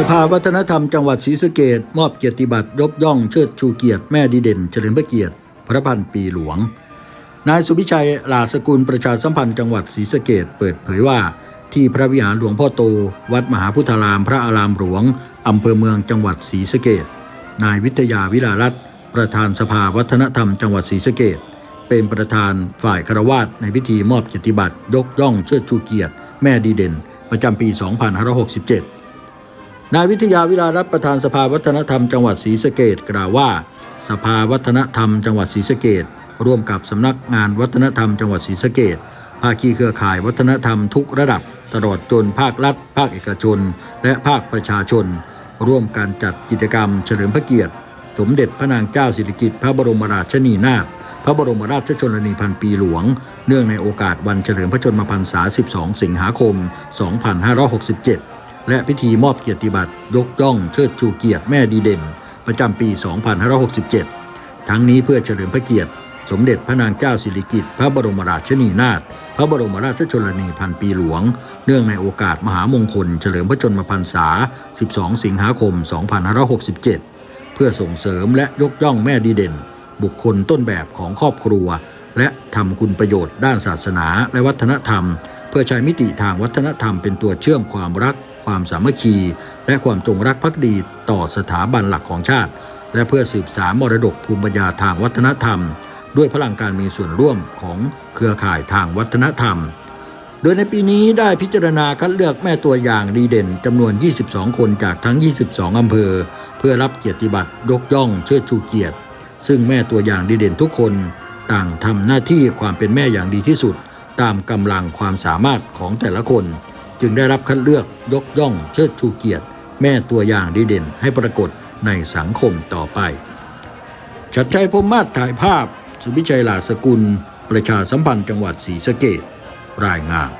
สภาวัฒนธรรมจังหวัดศรีสะเกดมอบเกียรติบัตรยกย่องเชิดชูเกียรติแม่ดีเด่นเฉลิมพระเกียรติ พระพันปีหลวง นายสุพิชัยลาสกุลประชาสัมพันธ์จังหวัดศรีสะเกดเปิดเผยว่า ที่พระวิหารหลวงพ่อโต วัดมหาพุทธารามพระอารามหลวงอำเภอเมืองจังหวัดศรีสะเกดนายวิทยาวิลารัตประธานสภาวัฒนธรรมจังหวัดศรีสะเกดเป็นประธานฝ่ายคารวาสในพิธีมอบเกียรติบัตรยกย่องเชิดชูเกียรติ แม่ดีเด่น ประจำปี 2567 นายวิทยาวิลารัตประธานสภาวัฒนธรรมจังหวัดศรีสะเกดกล่าวว่า สภาวัฒนธรรมจังหวัดศรีสะเกดร่วมกับสำนักงานวัฒนธรรมจังหวัดศรีสะเกดภาคีเครือข่ายวัฒนธรรมทุกระดับ ตลอดจนภาครัฐ ภาคเอกชน และภาคประชาชน ร่วมกันจัดกิจกรรมเฉลิมพระเกียรติ สมเด็จพระนางเจ้าสิริกิติ์พระบรมราชินีนาถพระบรมราชชนนีพันปีหลวง เนื่องในโอกาสวันเฉลิมพระชนมพรรษา 12 สิงหาคม 2567 และพิธีมอบเกียรติบัตรยกย่องเชิดชูเกียรติแม่ดีเด่น ประจำปี 2567 ทั้งนี้เพื่อเฉลิมพระเกียรติ สมเด็จพระนางเจ้าสิริกิติ์พระบรมราชินีนาถพระบรมราชชนนีพันปีหลวง เนื่องในโอกาสมหามงคล เฉลิมพระชนมพรรษา 12 สิงหาคม 2567 เพื่อส่งเสริมและยกย่องแม่ดีเด่น บุคคลต้นแบบของครอบครัว และทำคุณประโยชน์ด้านศาสนาและวัฒนธรรม เพื่อใช้มิติทางวัฒนธรรมเป็นตัวเชื่อมความรัก ความสามัคคี และความจงรักภักดีต่อสถาบันหลักของชาติ และเพื่อสืบสานมรดกภูมิปัญญาทางวัฒนธรรม ด้วยพลังการมีส่วนร่วมของเครือข่ายทางวัฒนธรรม โดยในปีนี้ได้พิจารณาคัดเลือกแม่ตัวอย่างดีเด่นจำนวน 22 คนจากทั้ง 22 อำเภอ เพื่อรับเกียรติบัตรยกย่องเชิดชูเกียรติ ซึ่งแม่ตัวอย่างดีเด่นทุกคนต่างทำหน้าที่ความเป็นแม่อย่างดีที่สุด ตามกำลังความสามารถของแต่ละคน จึงได้รับคัดเลือกยกย่องเชิดชูเกียรติ แม่ตัวอย่างดีเด่นให้ปรากฏในสังคมต่อไป ชัดชัยพรมมาศถ่ายภาพ สุวิชัยลาสกุล ประชาสัมพันธ์จังหวัดศรีสะเกดรายงาน